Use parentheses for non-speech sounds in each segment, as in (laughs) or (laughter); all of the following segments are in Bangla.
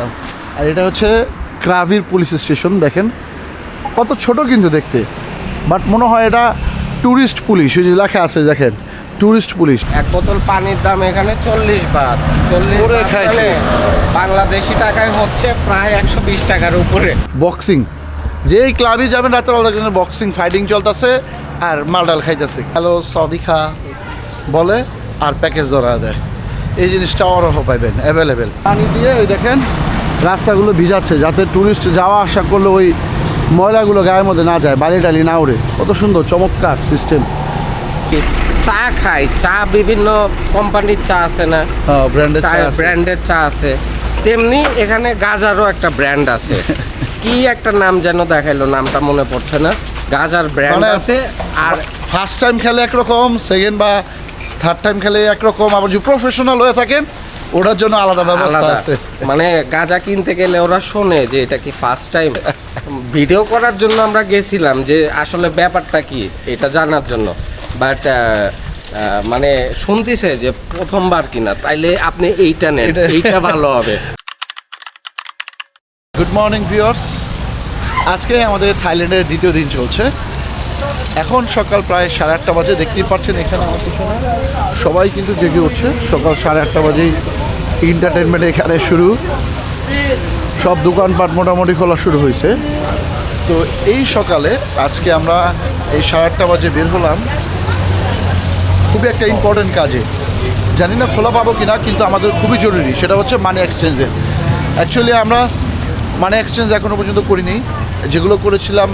আসলাম আর এটা হচ্ছে ক্রাভির পুলিশ স্টেশন দেখেন। কত ছোট কিন্তু দেখতে। বাট মনে হয় এটা ট্যুরিস্ট পুলিশ ওই যে লেখা আছে দেখেন ট্যুরিস্ট পুলিশ। এক বোতল পানির দাম এখানে চল্লিশ বাদ। চল্লিশ মানে বাংলাদেশি টাকায় হচ্ছে প্রায় একশো বিশ টাকার উপরে। বক্সিং। যেই ক্লাবে যাবেন রাত্রেবেলা দেখবেন বক্সিং ফাইটিং চলতেছে আর মালডাল খাইতেছে। হ্যালো সদিখা বলে আর প্যাকেজ ধরা দেয়। এই জিনিসটা অরহ পাইবেন অ্যাভেলেবেল পানি দিয়ে ওই দেখেন রাস্তাগুলো ভিজাচ্ছে যাতে ট্যুরিস্ট যাওয়া আসা করলে ওই ময়লাগুলো গায়ের মধ্যে না যায় বালি টালি না উড়ে কত সুন্দর চমৎকার সিস্টেম চা খাই চা বিভিন্ন কোম্পানির চা আছে না? ব্র্যান্ডের চা ব্র্যান্ডের চা আছে। তেমনি এখানে গাজারও একটা ব্র্যান্ড আছে। (laughs) কি একটা নাম যেন দেখাইলো নামটা মনে পড়ছে না। গাজার ব্র্যান্ড মানে- আছে আর ফার্স্ট টাইম খেলে একরকম সেকেন্ড বা থার্ড টাইম খেলে একরকম আবার যদি প্রফেশনাল হয়ে থাকেন ওটার জন্য আলাদা ব্যবস্থা আছে। মানে গাঁজা কিনতে গেলে ওরা শোনে যে এটা কি ফার্স্ট টাইম ভিডিও করার জন্য আমরা গেছিলাম যে আসলে ব্যাপারটা কি এটা জানার জন্য। বাট মানে শুনতেছে যে প্রথমবার কিনা তাইলে আপনি এইটা নেন এইটা ভালো হবে। গুড মর্নিং ভিউয়ার্স আজকে আমাদের থাইল্যান্ডের দ্বিতীয় দিন চলছে। এখন সকাল প্রায় সাড়ে আটটা বাজে দেখতেই পাচ্ছেন এখানে আমার পিছনে। সবাই কিন্তু জেগে উঠছে। সকাল সাড়ে আটটা বাজেই এন্টারটেনমেন্ট এখানে শুরু। সব দোকানপাট মোটামুটি খোলা শুরু হয়েছে। তো এই সকালে আজকে আমরা এই সাড়ে আটটা বাজে বের হলাম। খুবই একটা ইম্পর্টেন্ট কাজে। জানি না খোলা পাবো কি না কিন্তু আমাদের খুবই জরুরি। সেটা হচ্ছে মানি এক্সচেঞ্জে অ্যাকচুয়ালি আমরা মানি এক্সচেঞ্জ এখনও পর্যন্ত করিনি। যেগুলো করেছিলাম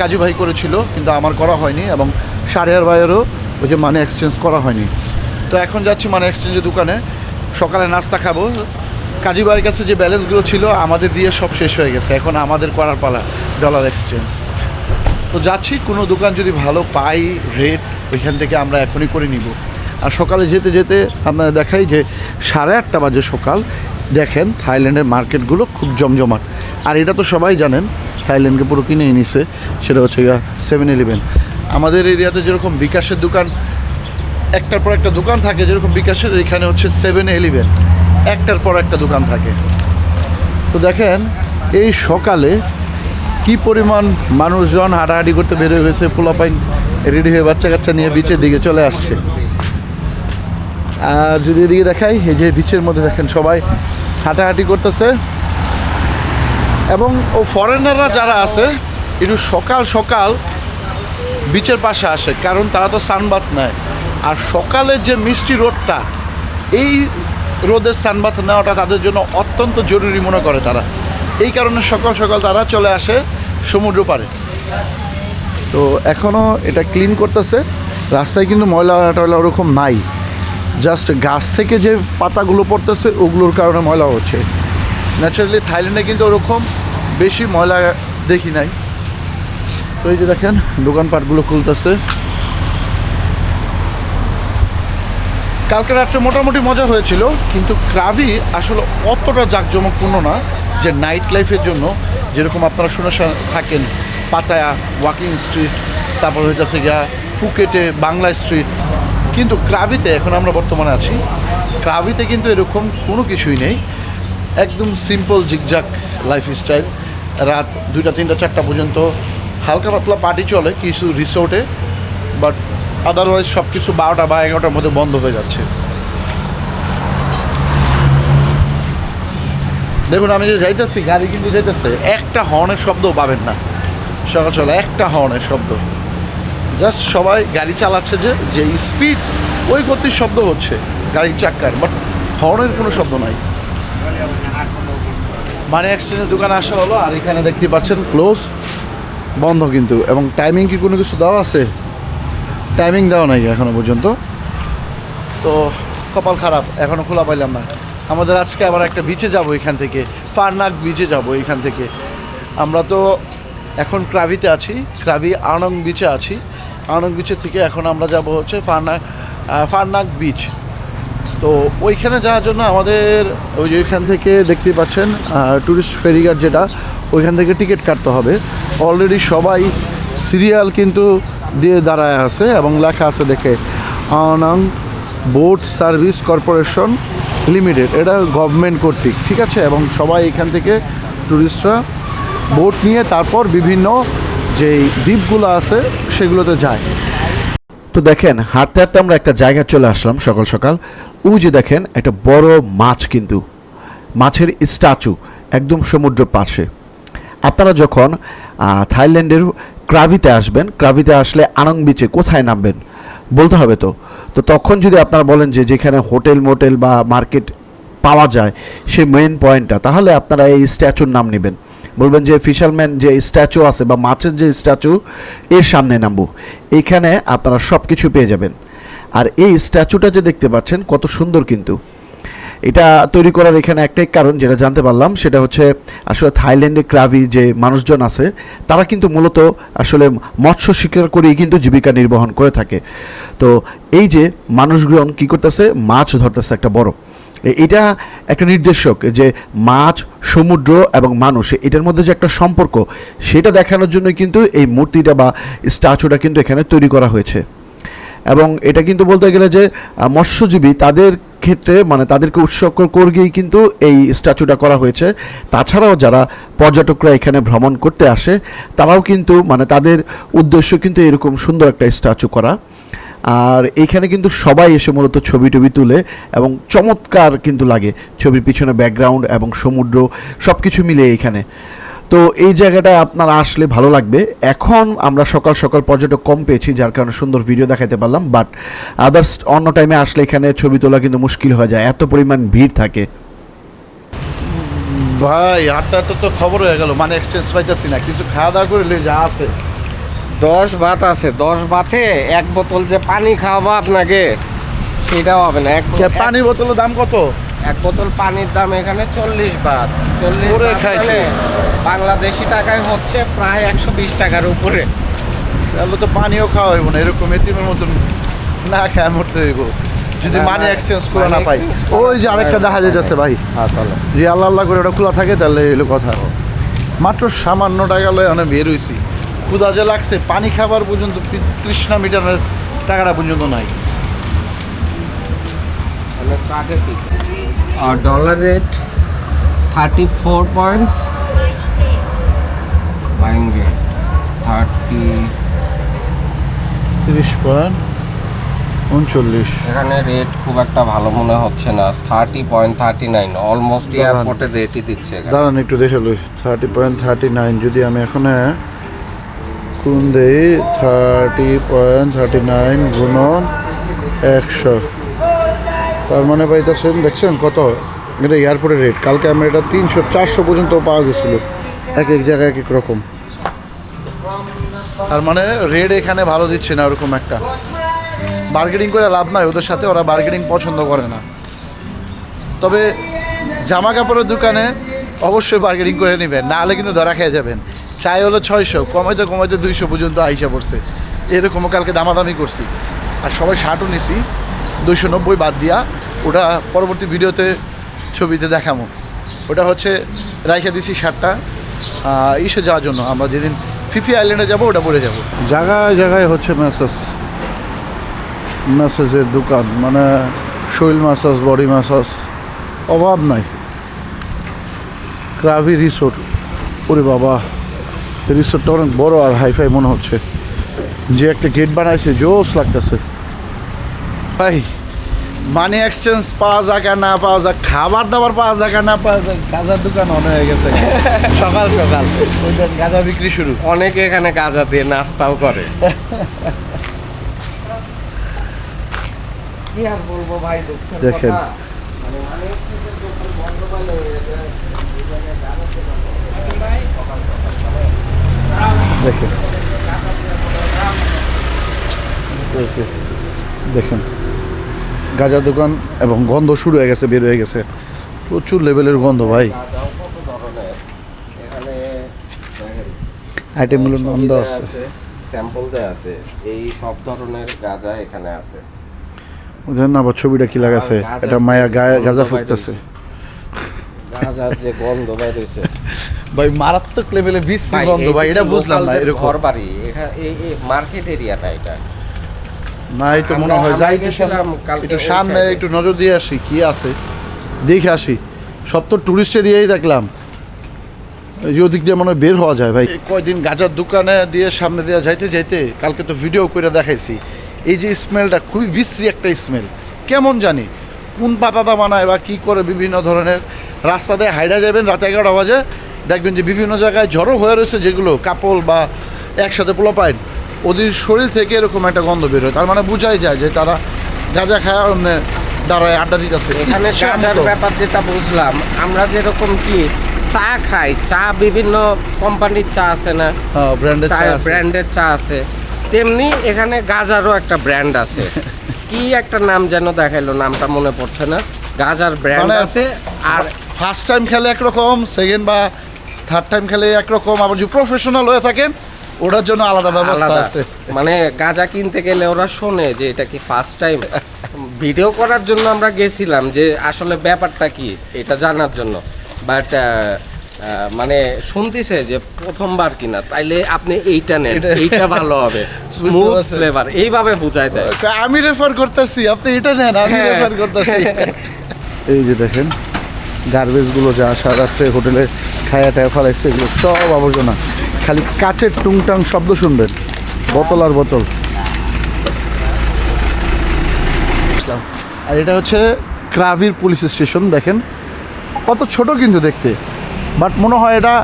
কাজী ভাই করেছিল, কিন্তু আমার করা হয়নি এবং সারিয়ার ভাইয়েরও ওই যে মানি এক্সচেঞ্জ করা হয়নি। তো এখন যাচ্ছি মানি এক্সচেঞ্জের দোকানে। সকালে নাস্তা খাব। কাজী ভাইয়ের কাছে যে ব্যালেন্সগুলো ছিল, আমাদের দিয়ে সব শেষ হয়ে গেছে। এখন আমাদের করার পালা ডলার এক্সচেঞ্জ তো যাচ্ছি, কোনো দোকান যদি ভালো পাই রেট ওইখান থেকে আমরা এখনই করে নিব। আর সকালে যেতে যেতে আমরা দেখাই যে সাড়ে আটটা বাজে সকাল। দেখেন, থাইল্যান্ডের মার্কেটগুলো খুব জমজমাট। আর এটা তো সবাই জানেন, থাইল্যান্ডকে পুরো কিনে এনেছে। সেটা হচ্ছে সেভেন ইলেভেন আমাদের এরিয়াতে যেরকম বিকাশের দোকান একটার পর একটা দোকান থাকে, যেরকম বিকাশের, এখানে হচ্ছে সেভেন ইলেভেন একটার পর একটা দোকান থাকে। তো দেখেন, এই সকালে কি পরিমাণ মানুষজন হাঁটাহাঁটি করতে বের হয়ে গেছে, পোলাপাইন রেডি হয়ে বাচ্চা কাচ্চা নিয়ে বিচের দিকে চলে আসছে। আর যদি এদিকে দেখাই, এই যে বিচের মধ্যে দেখেন সবাই হাঁটাহাঁটি করতেছে। এবং ও ফরেনাররা যারা আছে, একটু সকাল সকাল বিচের পাশে আসে, কারণ তারা তো সানবাত নেয়। আর সকালে যে মিষ্টি রোদটা এই রোদের সানবাত নেওয়াটা তাদের জন্য অত্যন্ত জরুরি মনে করে তারা। এই কারণে সকাল সকাল তারা চলে আসে সমুদ্র পারে তো এখনও এটা ক্লিন করতেছে। রাস্তায় কিন্তু ময়লা টয়লা ওরকম নাই। জাস্ট গাছ থেকে যে পাতাগুলো পড়তেছে, ওগুলোর কারণে ময়লা হচ্ছে। ন্যাচারালি থাইল্যান্ডে কিন্তু ওরকম বেশি ময়লা দেখি নাই। তো এই যে দেখেন, দোকানপাটগুলো খুলতেছে। কালকে রাত্রে মোটামুটি মজা হয়েছিল, কিন্তু ক্রাভি আসলে অতটা জাঁকজমকপূর্ণ না যে নাইট লাইফের জন্য, যেরকম আপনারা শুনে থাকেন, পাতায়া ওয়াকিং স্ট্রিট তারপর হইতেছে গিয়া ফুকেটে, বাংলা স্ট্রিট কিন্তু ক্রাভিতে এখন আমরা বর্তমানে আছি, ক্রাভিতে কিন্তু এরকম কোনো কিছুই নেই। একদম সিম্পল জিগজাক লাইফ স্টাইল রাত দুইটা, তিনটা, চারটা পর্যন্ত হালকা পাতলা পার্টি চলে কিছু রিসোর্টে বাট আদারওয়াইজ সব কিছু বারোটা বা এগারোটার মধ্যে বন্ধ হয়ে যাচ্ছে। দেখুন, আমি যে যাইতেছি, গাড়ি কিন্তু যাইতেছে, একটা হর্নের শব্দও পাবেন না। সকাল সকাল একটা হর্নের শব্দ। জাস্ট সবাই গাড়ি চালাচ্ছে যে যে স্পিড ওই গতির শব্দ হচ্ছে গাড়ির চাক্কার। বাট হর্নের কোনো শব্দ নাই। মানে এক্সচেঞ্জের দোকানে আসা হলো, আর এখানে দেখতে পাচ্ছেন ক্লোজ বন্ধ কিন্তু। এবং টাইমিং কি কোনো কিছু দেওয়া আছে? টাইমিং দেওয়া নাই এখনও পর্যন্ত। তো কপাল খারাপ, এখনও খোলা পাইলাম না। আমাদের আজকে আবার একটা বিচে যাব এখান থেকে, ফারনাক বিচে যাব এখান থেকে। আমরা তো এখন ক্রাভিতে আছি ক্রাভি আনং বিচে আছি। আনং বিচের থেকে এখন আমরা যাব হচ্ছে ফারনাক ফারনাক বিচ তো ওইখানে যাওয়ার জন্য আমাদের ওই যে ওইখান থেকে দেখতে পাচ্ছেন ট্যুরিস্ট ফেরিঘাট যেটা, ওইখান থেকে টিকিট কাটতে হবে। অলরেডি সবাই সিরিয়াল কিন্তু দিয়ে দাঁড়ায় আছে এবং লেখা আছে দেখে, আনাং বোট সার্ভিস কর্পোরেশন লিমিটেড। এটা গভর্নমেন্ট কর্তৃক, ঠিক আছে? এবং সবাই এখান থেকে ট্যুরিস্টরা বোট নিয়ে তারপর বিভিন্ন যেই দ্বীপগুলো আছে সেগুলোতে যায়। তো দেখেন, হাঁটতে হাঁটতে আমরা একটা জায়গায় চলে আসলাম সকাল সকাল। ওই যে দেখেন, একটা বড় মাছ কিন্তু, মাছের স্ট্যাচু একদম সমুদ্র পাশে। আপনারা যখন থাইল্যান্ডের ক্রাভিতে আসবেন। ক্রাভিতে আসলে আনং বিচে কোথায় নামবেন বলতে হবে তো। তো তখন যদি আপনারা বলেন যে যেখানে হোটেল মোটেল বা মার্কেট পাওয়া যায় সে মেন পয়েন্টটা তাহলে আপনারা এই স্ট্যাচুর নাম নেবেন। বলবেন যে ফিশারম্যান যে স্ট্যাচু আছে বা মাছের যে স্ট্যাচু এর সামনে নামবো। এইখানে আপনারা সব কিছু পেয়ে যাবেন। আর এই স্ট্যাচুটা যে দেখতে পাচ্ছেন, কত সুন্দর কিন্তু। এটা তৈরি করার এখানে একটাই কারণ যেটা জানতে পারলাম, সেটা হচ্ছে আসলে থাইল্যান্ডে ক্রাভি যে মানুষজন আছে, তারা কিন্তু মূলত আসলে মৎস্য শিকার করেই কিন্তু জীবিকা নির্বাহন করে থাকে। তো এই যে মানুষজন কী করতেছে? মাছ ধরতেছে একটা বড়। এটা একটা নির্দেশক যে মাছ, সমুদ্র এবং মানুষ, এটার মধ্যে যে একটা সম্পর্ক, সেটা দেখানোর জন্য কিন্তু এই মূর্তিটা বা স্ট্যাচুটা কিন্তু এখানে তৈরি করা হয়েছে। এবং এটা কিন্তু বলতে গেলে যে মৎস্যজীবী তাদের ক্ষেত্রে মানে তাদেরকে উৎসর্গ করেই কিন্তু এই স্ট্যাচুটা করা হয়েছে। তাছাড়াও যারা পর্যটকরা এখানে ভ্রমণ করতে আসে, তারাও কিন্তু মানে তাদের উদ্দেশ্য কিন্তু এরকম সুন্দর একটা স্ট্যাচু করা। আর এখানে কিন্তু সবাই এসে মূলত ছবি টবি তুলে এবং চমৎকার কিন্তু লাগে। ছবির পিছনে ব্যাকগ্রাউন্ড এবং সমুদ্র সব কিছু মিলে এইখানে তো এই জায়গাটায় আপনার আসলে ভালো লাগবে। এখন আমরা সকাল সকাল পর্যটক কম পেয়েছি যার কারণে সুন্দর ভিডিও দেখাতে পারলাম বাট আদার্স অন্য টাইমে আসলে এখানে ছবি তোলা কিন্তু মুশকিল হয়ে যায় এত পরিমাণ ভিড় থাকে। ভাই হাঁটতে হাঁটতে তো খবর হয়ে গেল মানে এক্সচেঞ্জ পাইতেছি না কিছু খাওয়া দাওয়া করলে যা আছে। দশ ভাত আছে দশ ভাতে এক বোতল যে পানি খাওয়াবো আপনাকে সেটাও হবে না এক সে পানির বোতলের দাম কত? এক বোতল পানির দাম এখানে চল্লিশ বাত চল্লিশ মানে বাংলাদেশি টাকায় হচ্ছে প্রায় একশো বিশ টাকার উপরে। তাহলে তো পানিও খাওয়া হইব না এরকম এতিমের মতন না খায় মরতে হইব। যদি মানি এক্সচেঞ্জ করে না পাই। ওই যে আরেকটা দেখা যাইতেছে ভাই। হ্যাঁ তাহলে। যে আল্লাহ আল্লাহ করে ওটা খোলা থাকে তাহলে এলো কথা। মাত্র সামান্য টাকা লয় অনেক বের হইছি। ক্ষুদা যে লাগছে পানি খাবার পর্যন্ত তৃষ্ণা মিটানোর টাকাটা পর্যন্ত নাই। আর dollar rate thirty four points buying rate thirty তিরিশ পয়েন্ট উনচল্লিশ। এখানে রেট খুব একটা ভালো মনে হচ্ছে না। Thirty point thirty nine almost. এয়ারপোর্টের রেটই দিচ্ছে দাঁড়ান একটু দেখে লই। থার্টি পয়েন্ট থার্টি নাইন যদি আমি এখন কোন দেই থার্টি পয়েন্ট থার্টি নাইন গুণন একশো। তার মানে পাইতেছেন দেখছেন কত? এটা এয়ারপোর্টের রেট কালকে আমরা এটা তিনশো, চারশো পর্যন্ত পাওয়া গেছিল। এক এক জায়গায় এক এক রকম। তার মানে রেট এখানে ভালো দিচ্ছে না ওরকম একটা। বার্গেনিং করে লাভ নাই ওদের সাথে, ওরা বার্গেনিং পছন্দ করে না। তবে জামা কাপড়ের দোকানে অবশ্যই বার্গেনিং করে নেবেন, না হলে কিন্তু ধরা খেয়ে যাবেন। চাই হলো ছয়শো, কমাইতে কমাইতে দুইশো পর্যন্ত আইসা পড়ছে। এরকমও কালকে দামাদামি করছি। আর সবাই শার্টও নিছি। দুইশো নব্বই বাদ দিয়া ওটা পরবর্তী ভিডিওতে ছবিতে দেখামো। ওটা হচ্ছে রাইখে দিছি শার্টটা ইসে যাওয়ার জন্য। আমরা যেদিন ফিফি আইল্যান্ডে যাব, ওটা পরে যাব। জায়গায় জায়গায় হচ্ছে ম্যাসাজ ম্যাসাজের দোকান। মানে শৈল ম্যাসাজ বডি ম্যাসাজ অভাব নাই। Krabi resort. ওরে বাবা। রিসোর্টটা অনেক বড় আর হাইফাই মনে হচ্ছে। যে একটা গেট বানাইছে, জোস লাগতেছে। ভাই মানি এক্সচেঞ্জ পাওয়া যাক আর না পাওয়া যাক খাবার দাবার পাওয়া যাক আর না পাওয়া যাক গাজার দোকান অনেক হয়ে গেছে। (laughs) সকাল সকাল। ওইটা গাঁজা বিক্রি শুরু। অনেকে এখানে গাঁজা দিয়ে নাস্তাও করে। (laughs) কি আর বলব ভাই দেখেন। মানে। দেখেন। দেখেন গাঁজা দোকান এবং গন্ধ শুরু হয়ে গেছে বের হয়ে গেছে। প্রচুর লেভেলের গন্ধ ভাই। আইটেমগুলোর নাম দেওয়া আছে। স্যাম্পল দেয়া আছে। এই সব ধরনের গাঁজা এখানে আছে। বুঝলেন না আবার ছবিটা কি লাগাছে এটা মায়া গায়ে গাঁজা ফুটতেছে। (laughs) ভাই মারাত্মক লেভেলে বিশ্রী গন্ধ ভাই এটা বুঝলাম না এরকম। ঘর বাড়ি এই মার্কেট এরিয়াটা এটা। না এই তো মনে হয় যাই গেছিলাম সামনে- একটু সামনে একটু নজর দিয়ে আসি কি আছে। দেখে আসি। সব তো টুরিস্ট এরিয়াই দেখলাম। এই ওদিক দিয়ে মনে হয় বের হওয়া যায় ভাই। কয়দিন গাজার দোকানে দিয়ে সামনে দিয়ে যাইতে যাইতে কালকে তো ভিডিও করে দেখাইছি। এই যে স্মেলটা খুবই বিশ্রী একটা স্মেল কেমন জানি? কোন পাতাটা বানায় বা কী করে বিভিন্ন ধরনের রাস্তা দিয়ে হাইডা যাবেন রাত এগারোটা বাজে। দেখবেন যে বিভিন্ন জায়গায় জড়ো হয়ে রয়েছে যেগুলো কাপল বা একসাথে পোলাপাইন। ওদের শরীর থেকে এরকম একটা গন্ধ বের হয়। তার মানে বোঝাই যায় যে তারা গাঁজা খায় দাঁড়ায় আড্ডা দিতেছে। এখানে গাঁজার ব্যাপার যেটা বুঝলাম আমরা যেরকম কি চা খাই চা বিভিন্ন কোম্পানির চা আছে না? ব্র্যান্ডের চা ব্র্যান্ডের চা আছে। তেমনি এখানে গাজারও একটা ব্র্যান্ড আছে। (laughs) কি একটা নাম যেন দেখাইলো নামটা মনে পড়ছে না। গাজার ব্র্যান্ড মানে- আছে আর ফার্স্ট টাইম খেলে একরকম সেকেন্ড বা থার্ড টাইম খেলে একরকম আবার যদি প্রফেশনাল হয়ে থাকেন ওটার জন্য আলাদা ব্যবস্থা আছে। মানে গাঁজা কিনতে গেলে ওরা শোনে যে এটা কি ফার্স্ট টাইম ভিডিও করার জন্য আমরা গেছিলাম যে আসলে ব্যাপারটা কি এটা জানার জন্য। বাট মানে শুনতেছে যে প্রথমবার কিনা তাইলে আপনি এইটা নেন এইটা ভালো হবে। (laughs) স্মুথ ফ্লেভার এইভাবে বুঝাই দেয়। আমি রেফার করতেছি আপনি এটা নেন আমি হ্যাঁ। রেফার করতেছি। (laughs) এই যে দেখেন গার্বেজগুলো যা সারা রাত্রে হোটেলে খায়া টায়া ফেলাইছে এগুলো সব আবর্জনা। খালি কাচের টুংটাং শব্দ শুনবেন। বোতল আর বোতল। আর এটা হচ্ছে ক্রাভির পুলিশ স্টেশন, দেখেন। কত ছোট কিন্তু দেখতে। বাট মনে হয় এটা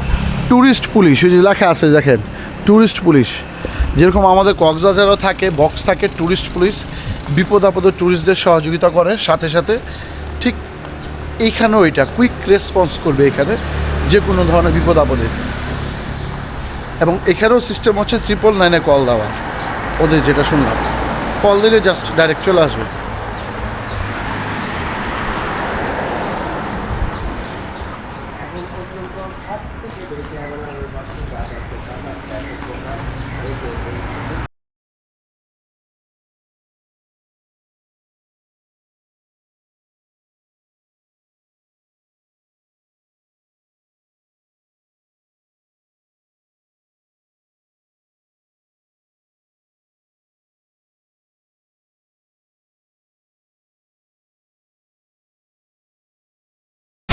ট্যুরিস্ট পুলিশ, ওই যে লেখা আছে, দেখেন ট্যুরিস্ট পুলিশ। যেরকম আমাদের কক্সবাজারও থাকে, বক্স থাকে ট্যুরিস্ট পুলিশ, বিপদ আপদে ট্যুরিস্টদের সহযোগিতা করে, সাথে সাথে ঠিক এইখানেও এটা, কুইক রেসপন্স করবে এখানে, যে কোনো ধরনের বিপদ আপদে। এবং এখানেও সিস্টেম হচ্ছে ট্রিপল নাইনে কল দেওয়া। ওদের যেটা শুনলাম। কল দিলে জাস্ট ডাইরেক্ট চলে আসবে।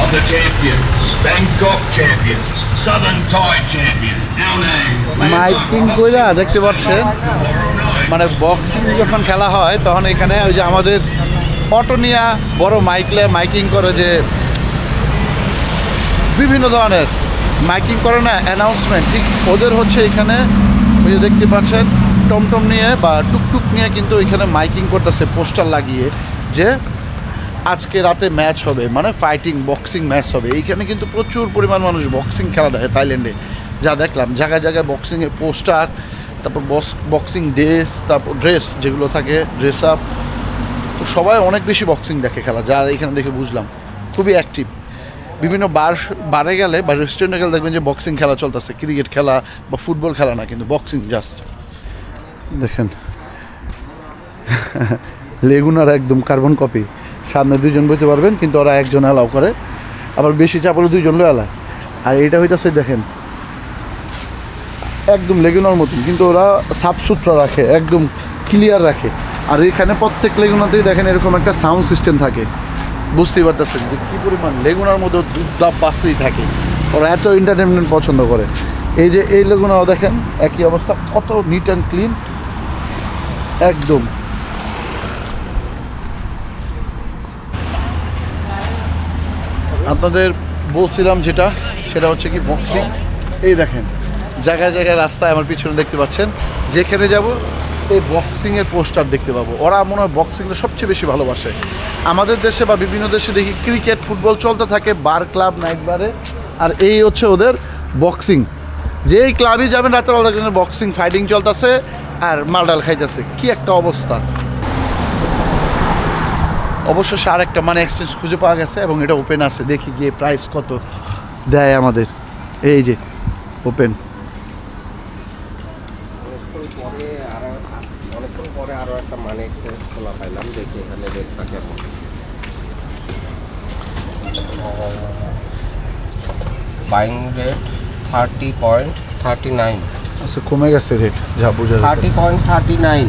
Of the champions, Bangkok champions, Southern Thai champion. Our name. Miking কইরা দেখতে পাচ্ছেন মানে বক্সিং যখন খেলা হয় তখন এখানে ওই যে আমাদের অটো অটোনিয়া বড় মাইকলে মাইকিং করে যে বিভিন্ন ধরনের মাইকিং করে না অ্যানাউন্সমেন্ট ঠিক ওদের হচ্ছে এখানে ওই যে দেখতে পাচ্ছেন টমটম নিয়ে বা টুকটুক নিয়ে কিন্তু এখানে মাইকিং করতেছে পোস্টার লাগিয়ে যে আজকে রাতে ম্যাচ হবে মানে ফাইটিং বক্সিং ম্যাচ হবে। এইখানে কিন্তু প্রচুর পরিমাণ মানুষ বক্সিং খেলা দেখে থাইল্যান্ডে। যা দেখলাম, জায়গায় জায়গায় বক্সিংয়ের পোস্টার তারপর বক্স বক্সিং ড্রেস তারপর ড্রেস যেগুলো থাকে ড্রেস আপ তো সবাই অনেক বেশি বক্সিং দেখে খেলা, যা এখানে দেখে বুঝলাম। খুবই অ্যাক্টিভ বিভিন্ন বার, বারে গেলে বা রেস্টুরেন্টে গেলে দেখবেন যে বক্সিং খেলা চলতেছে ক্রিকেট খেলা বা ফুটবল খেলা না, কিন্তু বক্সিং জাস্ট দেখেন। (laughs) লেগুনার একদম কার্বন কপি সামনে দুজন বইতে পারবেন, কিন্তু ওরা একজন অ্যালাউ করে। আবার বেশি চাপ হলে দুইজন এলায় আর এইটা হইতাছে দেখেন, একদম লেগুনার মতন, কিন্তু ওরা সাফসুতরা রাখে, একদম ক্লিয়ার রাখে। আর এখানে প্রত্যেক লেগুনাতেই দেখেন এরকম একটা সাউন্ড সিস্টেম থাকে। বুঝতেই পারতেছেন যে কী পরিমাণ লেগুনার মধ্যে দুধ বাঁচতেই থাকে। ওরা এত এন্টারটেনমেন্ট পছন্দ করে। এই যে এই লেগুনাও দেখেন, একই অবস্থা, কত নিট অ্যান্ড ক্লিন একদম। আপনাদের বলছিলাম যেটা, সেটা হচ্ছে কি বক্সিং। এই দেখেন, জায়গায় জায়গায় রাস্তায় আমার পিছনে দেখতে পাচ্ছেন, যেখানে যাব, এই বক্সিংয়ের পোস্টার দেখতে পাবো। ওরা মনে হয় বক্সিংটা সবচেয়ে বেশি ভালোবাসে। আমাদের দেশে বা বিভিন্ন দেশে দেখি ক্রিকেট, ফুটবল চলতে থাকে, বার ক্লাব নাইট বারে আর এই হচ্ছে ওদের বক্সিং। যেই ক্লাবই যাবেন, রাতের দেখবেন বক্সিং, ফাইটিং চলতেছে, আর মালডাল খাইতেছে। কি একটা অবস্থা। অবশ্য সার একটা মানে এক্সচেঞ্জ খুঁজে পাওয়া গেছে এবং এটা ওপেন আছে। দেখি গিয়ে প্রাইস কত দেয় আমাদের। এই যে ওপেন পরে আরও অনেকক্ষণ পরে আরও একটা মানে এক্সচেঞ্জ খোলা দেখি এখানে রেটটা কেমন। Buying rate thirty point thirty nine আচ্ছা কমে গেছে রেট যা বোঝা থার্টি পয়েন্ট থার্টি নাইন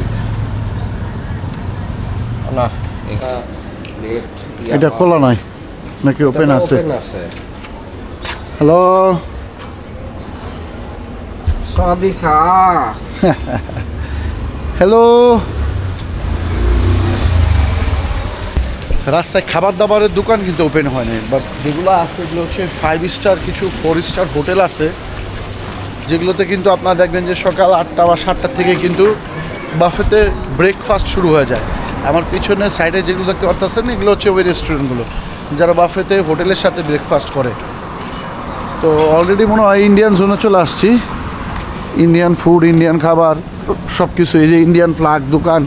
না এটা রেট এটা খোলা নয় নাকি ওপেন আছে? হ্যালো সাদিকা। (laughs) হ্যালো রাস্তায় খাবার দাবারের দোকান কিন্তু ওপেন হয় নাই বাট যেগুলো আছে এগুলো হচ্ছে ফাইভ স্টার কিছু ফোর স্টার হোটেল আছে যেগুলোতে কিন্তু আপনারা দেখবেন যে সকাল আটটা বা সাতটার থেকে কিন্তু বাফেতে ব্রেকফাস্ট শুরু হয়ে যায়। আমার পিছনে সাইডে যেগুলো দেখতে পাচ্ছেন এগুলো হচ্ছে ওই রেস্টুরেন্টগুলো যারা বাফেতে হোটেলের সাথে ব্রেকফাস্ট করে। তো অলরেডি মনে হয় ইন্ডিয়ান জোনে চলে আসছি। ইন্ডিয়ান ফুড ইন্ডিয়ান খাবার সব কিছু এই যে ইন্ডিয়ান ফ্লাগ দোকান।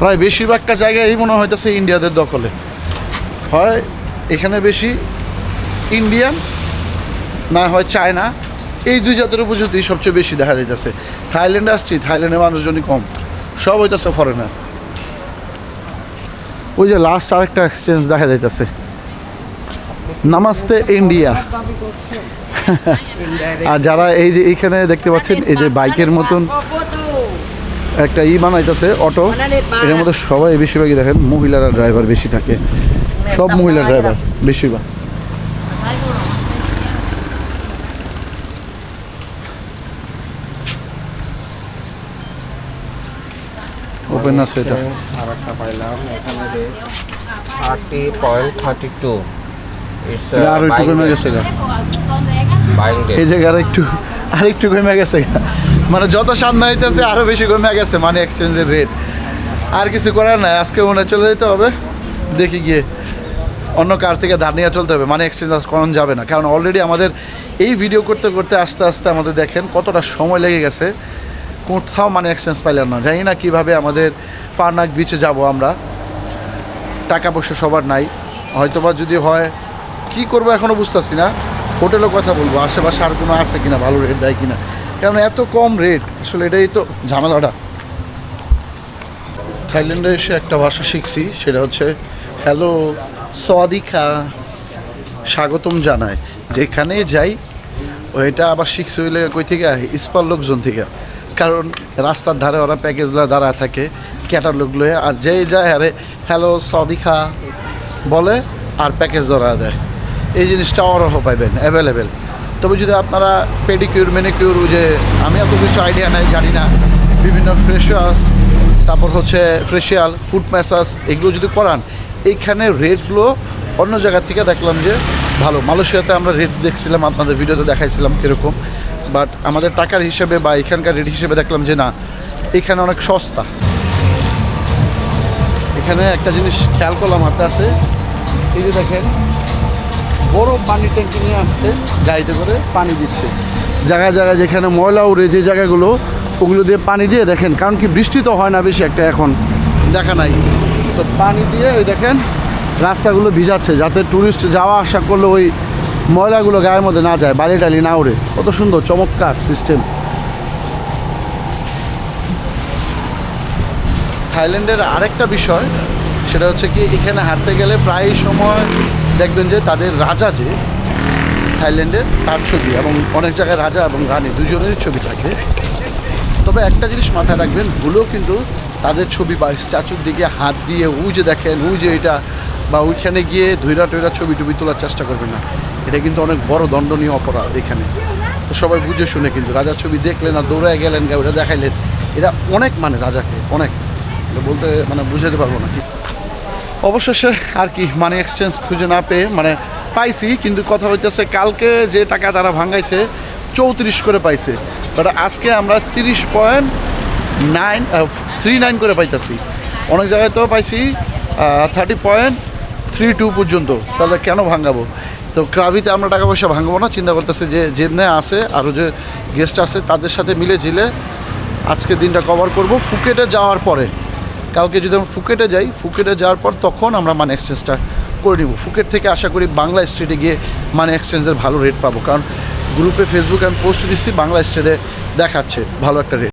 প্রায় বেশিরভাগটা জায়গায় মনে হইতেছে ইন্ডিয়াদের দখলে। হয় এখানে বেশি ইন্ডিয়ান না হয় চায়না এই দুই জাতের উপজাতি সবচেয়ে বেশি দেখা যাইতেছে। থাইল্যান্ডে আসছি থাইল্যান্ডে মানুষজনই কম। সব হইতেছে ফরেনার ওই যে লাস্ট আরেকটা এক্সচেঞ্জ দেখা যাইতেছে। নামাস্তে ইন্ডিয়া আর যারা এই যে এইখানে দেখতে পাচ্ছেন এই যে বাইকের মতন একটা ই বানাইতেছে অটো এর মধ্যে সবাই বেশিরভাগই দেখেন মহিলারা ড্রাইভার বেশি থাকে। সব মহিলার ড্রাইভার বেশিরভাগ। ওপেন আছে এটা আর একটা পাইলাম এখানে থার্টি পয়েন্ট থার্টি টু আরও একটু কমে গেছে এই জায়গায় আরেকটু আরেকটু কমে গেছে মানে যত সামনে হইতেছে আরও বেশি কমে গেছে মানে এক্সচেঞ্জের রেট আর কিছু করার নাই আজকে মনে চলে যেতে হবে। দেখি গিয়ে অন্য কার থেকে ধার নিয়ে চলতে হবে। মানে এক্সচেঞ্জ আজ করানো যাবে না। কারণ অলরেডি আমাদের এই ভিডিও করতে করতে আস্তে আস্তে আমাদের দেখেন কতটা সময় লেগে গেছে। কোথাও মানে এক্সচেঞ্জ পাইলাম না। জানি না কীভাবে আমাদের ফার্নাক বিচে যাব আমরা। টাকা পয়সা সবার নাই। হয়তোবা যদি হয়, কি করব এখনও বুঝতেছি না। হোটেলেও কথা বলব, আশেপাশে আর কোনো আছে কিনা, ভালো রেট দেয় কিনা। কারণ এত কম রেট আসলে এটাই তো ঝামেলাটা। থাইল্যান্ডে এসে একটা ভাষা শিখছি, সেটা হচ্ছে হ্যালো সোয়াদিকা স্বাগতম জানায় যেখানে যাই, ওইটা আবার শিখছি হইলে কই থেকে ইস্পার লোকজন থেকে কারণ রাস্তার ধারে ওরা প্যাকেজগুলো দাঁড়া থাকে ক্যাটার লোকগুলো আর যেই যায়, আরে হ্যালো সদিখা বলে, আর প্যাকেজ ধরা দেয়। এই জিনিসটা অরহ পাইবেন অ্যাভেলেবেল তবে যদি আপনারা পেডিকিউর মেনিকিউর যে আমি এত কিছু আইডিয়া নাই, জানি না, বিভিন্ন ফ্রেশাস তারপর হচ্ছে ফ্রেশিয়াল ফুড ম্যাসাজ এগুলো যদি করান, এইখানে রেটগুলো অন্য জায়গা থেকে দেখলাম যে ভালো। মালয়েশিয়াতে আমরা রেট দেখছিলাম, আপনাদের ভিডিওতে দেখাইছিলাম কীরকম। বাট আমাদের টাকার হিসেবে বা এখানকার রেট হিসেবে দেখলাম যে না, এখানে অনেক সস্তা। এখানে একটা জিনিস খেয়াল করলাম হাতে হাতে এই যে দেখেন, বড় পানি ট্যাঙ্কি নিয়ে আসছে, গাড়িতে করে পানি দিচ্ছে। জায়গায় জায়গায় যেখানে ময়লা উড়ে যে জায়গাগুলো, ওগুলো দিয়ে পানি দিয়ে দেখেন, কারণ কি বৃষ্টি তো হয় না বেশি একটা এখন। দেখা নাই। তো পানি দিয়ে ওই দেখেন, রাস্তাগুলো ভিজাচ্ছে, যাতে ট্যুরিস্ট যাওয়া আসা করলে ওই ময়লাগুলো গায়ের মধ্যে না যায়, বালি টালি না উড়ে। কত সুন্দর, চমৎকার সিস্টেম থাইল্যান্ডের আরেকটা বিষয়, সেটা হচ্ছে কি, এখানে হাঁটতে গেলে প্রায় সময় দেখবেন যে তাদের রাজা যে, থাইল্যান্ডের তার ছবি এবং অনেক জায়গায় রাজা এবং রানী দুজনেরই ছবি থাকে। তবে একটা জিনিস মাথায় রাখবেন, ভুলেও কিন্তু তাদের ছবি বা স্ট্যাচুর দিকে হাত দিয়ে, উ যে দেখেন, উ যে এটা বা ওইখানে গিয়ে ধৈরা টৈরা ছবি টবি তোলার চেষ্টা করবেন না। এটা কিন্তু অনেক বড় দণ্ডনীয় অপরাধ এখানে। তো সবাই বুঝে শুনে কিন্তু রাজার ছবি দেখলেন আর দৌড়ায় গেলেন গা ওটা দেখাইলেন। এটা অনেক মানে রাজাকে, অনেক। বলতে মানে বুঝাতে পারব না। অবশেষে আর কি মানি এক্সচেঞ্জ খুঁজে না পেয়ে মানে পাইছি, কিন্তু কথা হইতেছে কালকে যে টাকা তারা ভাঙাইছে, চৌত্রিশ করে পাইছে। বাট আজকে আমরা তিরিশ পয়েন্ট নাইন থ্রি নাইন করে পাইতেছি। অনেক জায়গায় তো পাইছি থার্টি পয়েন্ট থ্রি টু পর্যন্ত, তাহলে কেন ভাঙাবো? তো ক্রাভিতে আমরা টাকা পয়সা ভাঙবো না, চিন্তা করতেছে যে যেমনে আসে আরও যে গেস্ট আছে, তাদের সাথে মিলে ঝিলে আজকে দিনটা কভার করব। ফুকেটে যাওয়ার পরে, কালকে যদি আমরা ফুকেটে যাই, ফুকেটে যাওয়ার পর তখন আমরা মানে এক্সচেঞ্জটা করে নিব। ফুকেট থেকে আশা করি বাংলা স্ট্রিটে গিয়ে মানে এক্সচেঞ্জের ভালো রেট পাবো। কারণ গ্রুপে ফেসবুকে আমি পোস্ট দিচ্ছি বাংলা স্ট্রিটে দেখাচ্ছে, ভালো একটা রেট